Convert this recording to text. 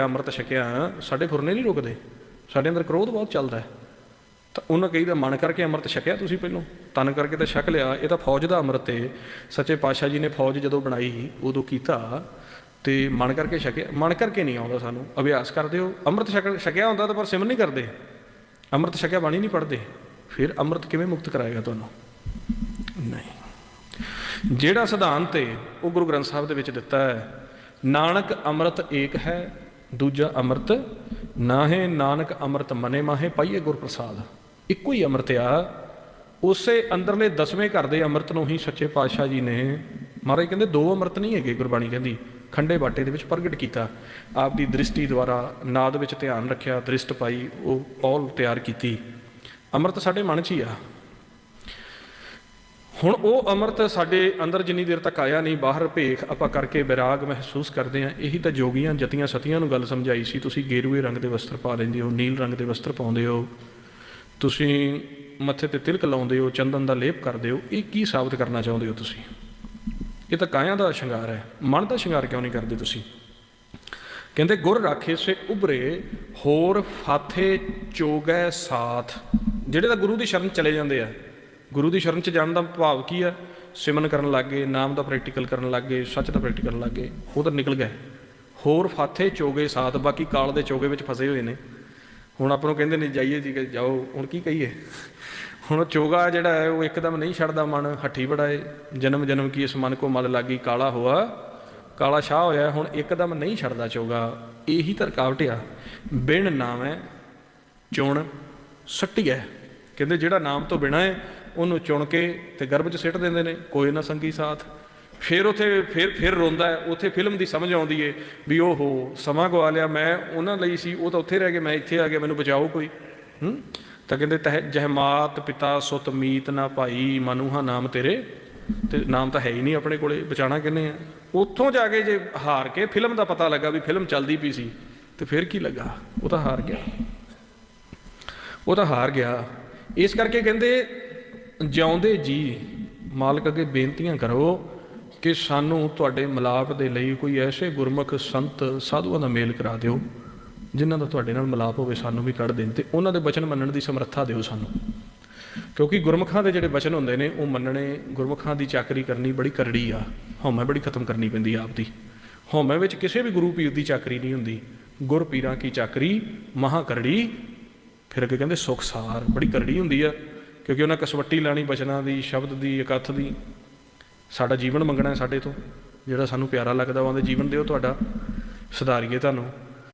ਅੰਮ੍ਰਿਤ ਛਕਿਆ ਸਾਡੇ ਫੁਰਨੇ ਨਹੀਂ ਰੁਕਦੇ। ਸਾਡੇ ਅੰਦਰ ਕ੍ਰੋਧ ਬਹੁਤ ਚੱਲਦਾ ਹੈ। ਤਾਂ ਉਹਨਾਂ ਕਹੀਦਾ ਮਨ ਕਰਕੇ ਅੰਮ੍ਰਿਤ ਛਕਿਆ ਤੁਸੀਂ ਪਹਿਲੋਂ। ਤਨ ਕਰਕੇ ਤਾਂ ਛਕ ਲਿਆ। ਇਹ ਤਾਂ ਫੌਜ ਦਾ ਅੰਮ੍ਰਿਤ ਏ। ਸੱਚੇ ਪਾਤਸ਼ਾਹ ਜੀ ਨੇ ਫੌਜ ਜਦੋਂ ਬਣਾਈ, ਉਦੋਂ ਕੀਤਾ। ਤੇ ਮਨ ਕਰਕੇ ਛਕਿਆ। ਮਨ ਕਰਕੇ ਨਹੀਂ ਆਉਂਦਾ ਸਾਨੂੰ। ਅਭਿਆਸ ਕਰਦੇ ਹੋ। ਅੰਮ੍ਰਿਤ ਛਕ, ਛਕਿਆ ਹੁੰਦਾ ਤਾਂ ਪਰ ਸਿਮਰਨ ਨਹੀਂ ਕਰਦੇ। ਅੰਮ੍ਰਿਤ ਛਕਿਆ ਬਾਣੀ ਨਹੀਂ ਪੜ੍ਹਦੇ। ਫਿਰ ਅੰਮ੍ਰਿਤ ਕਿਵੇਂ ਮੁਕਤ ਕਰਾਏਗਾ ਤੁਹਾਨੂੰ? ਨਹੀਂ। ਜਿਹੜਾ ਸਿਧਾਂਤ ਏ, ਉਹ ਗੁਰੂ ਗ੍ਰੰਥ ਸਾਹਿਬ ਦੇ ਵਿੱਚ ਦਿੱਤਾ ਹੈ, ਨਾਨਕ ਅੰਮ੍ਰਿਤ ਏਕ ਹੈ ਦੂਜਾ ਅੰਮ੍ਰਿਤ ਨਾ ਨਾਨਕ ਅੰਮ੍ਰਿਤ ਮਨੇ ਮਾਹੇ ਪਾਈਏ ਗੁਰ ਪ੍ਰਸਾਦ ਇੱਕੋ ਹੀ ਅੰਮ੍ਰਿਤ ਆ। ਉਸੇ ਅੰਦਰਲੇ ਦਸਵੇਂ ਘਰ ਦੇ ਅੰਮ੍ਰਿਤ ਨੂੰ ਹੀ ਸੱਚੇ ਪਾਤਸ਼ਾਹ ਜੀ ਨੇ, ਮਹਾਰਾਜ ਕਹਿੰਦੇ ਦੋ ਅੰਮ੍ਰਿਤ ਨਹੀਂ ਹੈਗੇ ਗੁਰਬਾਣੀ ਕਹਿੰਦੀ, ਖੰਡੇ ਬਾਟੇ ਦੇ ਵਿੱਚ ਪ੍ਰਗਟ ਕੀਤਾ। ਆਪ ਦੀ ਦ੍ਰਿਸ਼ਟੀ ਦੁਆਰਾ ਨਾਦ ਵਿੱਚ ਧਿਆਨ ਰੱਖਿਆ, ਦ੍ਰਿਸ਼ਟ ਪਾਈ, ਉਹ ਔਲ ਤਿਆਰ ਕੀਤੀ। ਅੰਮ੍ਰਿਤ ਸਾਡੇ ਮਨ 'ਚ ਹੀ ਆ। ਹੁਣ ਉਹ ਅੰਮ੍ਰਿਤ ਸਾਡੇ ਅੰਦਰ ਜਿੰਨੀ ਦੇਰ ਤੱਕ ਆਇਆ ਨਹੀਂ, ਬਾਹਰ ਭੇਖ ਆਪਾਂ ਕਰਕੇ ਵਿਰਾਗ ਮਹਿਸੂਸ ਕਰਦੇ ਆ ਇਹੀ ਤਾਂ ਜੋਗੀਆਂ, ਜਤੀਆਂ, ਸਤੀਆਂ ਨੂੰ ਗੱਲ ਸਮਝਾਈ ਸੀ। ਤੁਸੀਂ ਗੇਰੂਏ ਰੰਗ ਦੇ ਵਸਤਰ ਪਾ ਲੈਂਦੇ ਹੋ, ਨੀਲ ਰੰਗ ਦੇ ਵਸਤਰ ਪਾਉਂਦੇ ਹੋ। ਤੁਸੀਂ ਮੱਥੇ ਤੇ ਤਿਲਕ ਲਾਉਂਦੇ ਹੋ, ਚੰਦਨ ਦਾ ਲੇਪ ਕਰਦੇ ਹੋ। ਇਹ ਕੀ ਸਾਬਤ ਕਰਨਾ ਚਾਹੁੰਦੇ ਹੋ ਤੁਸੀਂ? ਇਹ ਤਾਂ ਕਾਇਆ ਦਾ ਸ਼ਿੰਗਾਰ ਹੈ। ਮਨ ਦਾ ਸ਼ਿੰਗਾਰ ਕਿਉਂ ਨਹੀਂ ਕਰਦੇ ਤੁਸੀਂ? ਕਹਿੰਦੇ, ਗੁਰ ਰਾਖੇ ਸੇ ਉਬਰੇ ਹੋਰ ਫਾਥੇ ਚੋਗੈ ਸਾਥ। ਜਿਹੜੇ ਤਾਂ ਗੁਰੂ ਦੀ ਸ਼ਰਨ ਚਲੇ ਜਾਂਦੇ ਆ ਗੁਰੂ ਦੀ ਸ਼ਰਨ ਚ ਜਾਣ ਦਾ ਭਾਵ ਕੀ ਹੈ ਸਿਮਨ ਕਰਨ ਲੱਗੇ ਨਾਮ ਦਾ ਪ੍ਰੈਕਟੀਕਲ ਕਰਨ ਲੱਗੇ ਸੱਚ ਦਾ ਪ੍ਰੈਕਟੀਕਲ ਕਰਨ ਲੱਗੇ ਉਹ ਤਾਂ ਨਿਕਲ ਗਏ। ਹੋਰ ਫਾਥੇ ਚੋਗੇ ਸਾਥ ਬਾਕੀ ਕਾਲ ਦੇ ਚੋਗੇ ਵਿੱਚ ਫਸੇ ਹੋਏ ਨੇ। ਹੁਣ ਆਪਾਂ ਨੂੰ ਕਹਿੰਦੇ ਨੇ, ਜਾਈਏ ਜੀ ਕਿ ਜਾਓ, ਹੁਣ ਕੀ ਕਹੀਏ? ਹੁਣ ਚੋਗਾ ਜਿਹੜਾ ਹੈ, ਉਹ ਇੱਕਦਮ ਨਹੀਂ ਛੱਡਦਾ ਮਨ, ਹੱਠੀ ਬੜਾ ਜਨਮ ਜਨਮ ਕੀ ਇਸ ਮਨ ਕੋ ਮਲ ਲਾਗੀ, ਕਾਲਾ ਹੋਆ? ਕਾਲਾ ਸ਼ਾਹ ਹੋਇਆ, ਹੁਣ ਇੱਕਦਮ ਨਹੀਂ ਛੱਡਦਾ ਚੋਗਾ। ਇਹੀ ਤਾਂ ਰਕਾਵਟ ਆ। ਬਿਨ ਨਾਮ ਹੈ ਚੁਣ ਸੱਟੀਐ। ਕਹਿੰਦੇ ਜਿਹੜਾ ਨਾਮ ਤੋਂ ਬਿਨਾ ਹੈ ਉਹਨੂੰ ਚੁਣ ਕੇ ਤੇ ਗਰਭ 'ਚ ਸਿੱਟ ਦਿੰਦੇ ਨੇ, ਕੋਈ ਨਾ ਸੰਗੀ ਸਾਥ। ਫਿਰ ਉਥੇ, ਫਿਰ ਫਿਰ ਰੋਂਦਾ ਹੈ, ਉਥੇ ਫਿਲਮ ਦੀ ਸਮਝ ਆਉਂਦੀ ਏ ਵੀ ਓਹੋ, ਸਮਾਂ ਗਵਾ ਲਿਆ, ਮੈਂ ਉਹਨਾਂ ਲਈ ਸੀ, ਉਹ ਤਾਂ ਉੱਥੇ ਰਹਿ ਗਏ, ਮੈਂ ਇੱਥੇ ਆ ਗਿਆ, ਮੈਨੂੰ ਬਚਾਓ ਕੋਈ। ਹੂੰ? ਤਾਂ ਕਹਿੰਦੇ ਤਹ ਜਹਮਾਤ ਪਿਤਾ ਸੁਤ ਮੀਤ ਨਾ ਭਾਈ, ਮਨੂਹਾ ਨਾਮ ਤੇਰੇ, ਤੇ ਨਾਮ ਤਾਂ ਹੈ ਹੀ ਨਹੀਂ ਆਪਣੇ ਕੋਲੇ ਬਚਾਣਾ ਕਿੰਨੇ ਆ? ਉੱਥੋਂ ਜਾ ਕੇ ਜੇ ਹਾਰ ਕੇ ਫਿਲਮ ਦਾ ਪਤਾ ਲੱਗਾ ਵੀ ਫਿਲਮ ਚੱਲਦੀ ਪਈ ਸੀ, ਤੇ ਫਿਰ ਕੀ ਲੱਗਾ? ਉਹ ਤਾਂ ਹਾਰ ਗਿਆ। ਉਹ ਤਾਂ ਹਾਰ ਗਿਆ। ਇਸ ਕਰਕੇ ਕਹਿੰਦੇ ਜਿਉਂਦੇ ਜੀ, ਮਾਲਕ ਅੱਗੇ ਬੇਨਤੀਆਂ ਕਰੋ ਕਿ ਸਾਨੂੰ ਤੁਹਾਡੇ ਮਿਲਾਪ ਦੇ ਲਈ ਕੋਈ ਐਸੇ ਗੁਰਮੁਖ ਸੰਤ, ਸਾਧੂਆਂ ਦਾ ਮੇਲ ਕਰਾ ਦਿਓ, ਜਿਨ੍ਹਾਂ ਦਾ ਤੁਹਾਡੇ ਨਾਲ ਮਿਲਾਪ ਹੋਵੇ, ਸਾਨੂੰ ਵੀ ਕੱਢ ਦੇਣ ਤੇ ਉਹਨਾਂ ਦੇ ਬਚਨ ਮੰਨਣ ਦੀ ਸਮਰੱਥਾ ਦਿਓ ਸਾਨੂੰ। ਕਿਉਂਕਿ ਗੁਰਮੁਖਾਂ ਦੇ ਜਿਹੜੇ ਬਚਨ ਹੁੰਦੇ ਨੇ, ਉਹ ਮੰਨਣੇ ਗੁਰਮੁਖਾਂ ਦੀ ਚਾਕਰੀ ਕਰਨੀ ਬੜੀ ਕਰੜੀ ਆ, ਹਉਮੈ ਬੜੀ ਖਤਮ ਕਰਨੀ ਪੈਂਦੀ ਆਪ ਦੀ। ਹਉਮੈ ਵਿੱਚ ਕਿਸੇ ਵੀ ਗੁਰੂ ਪੀਰ ਦੀ ਚਾਕਰੀ ਨਹੀਂ ਹੁੰਦੀ। ਗੁਰ ਪੀਰਾਂ ਕੀ ਚਾਕਰੀ, ਮਹਾ ਕਰੜੀ, ਫਿਰ ਅੱਗੇ ਕਹਿੰਦੇ ਸੁਖ ਸਾਰ, ਬੜੀ ਕਰੜੀ ਹੁੰਦੀ ਆ। ਕਿਉਂਕਿ ਉਹਨਾਂ ਕਸਵੱਟੀ ਲਾਣੀ ਬਚਨਾਂ ਦੀ, ਸ਼ਬਦ ਦੀ ਇਕੱਥ ਦੀ ਸਾਡਾ ਜੀਵਨ ਮੰਗਣਾ ਸਾਡੇ ਤੋਂ। ਜਿਹੜਾ ਸਾਨੂੰ ਪਿਆਰਾ ਲੱਗਦਾ ਉਹਦੇ ਜੀਵਨ ਦਿਓ ਤੁਹਾਡਾ, ਸੁਧਾਰੀਏ ਤੁਹਾਨੂੰ।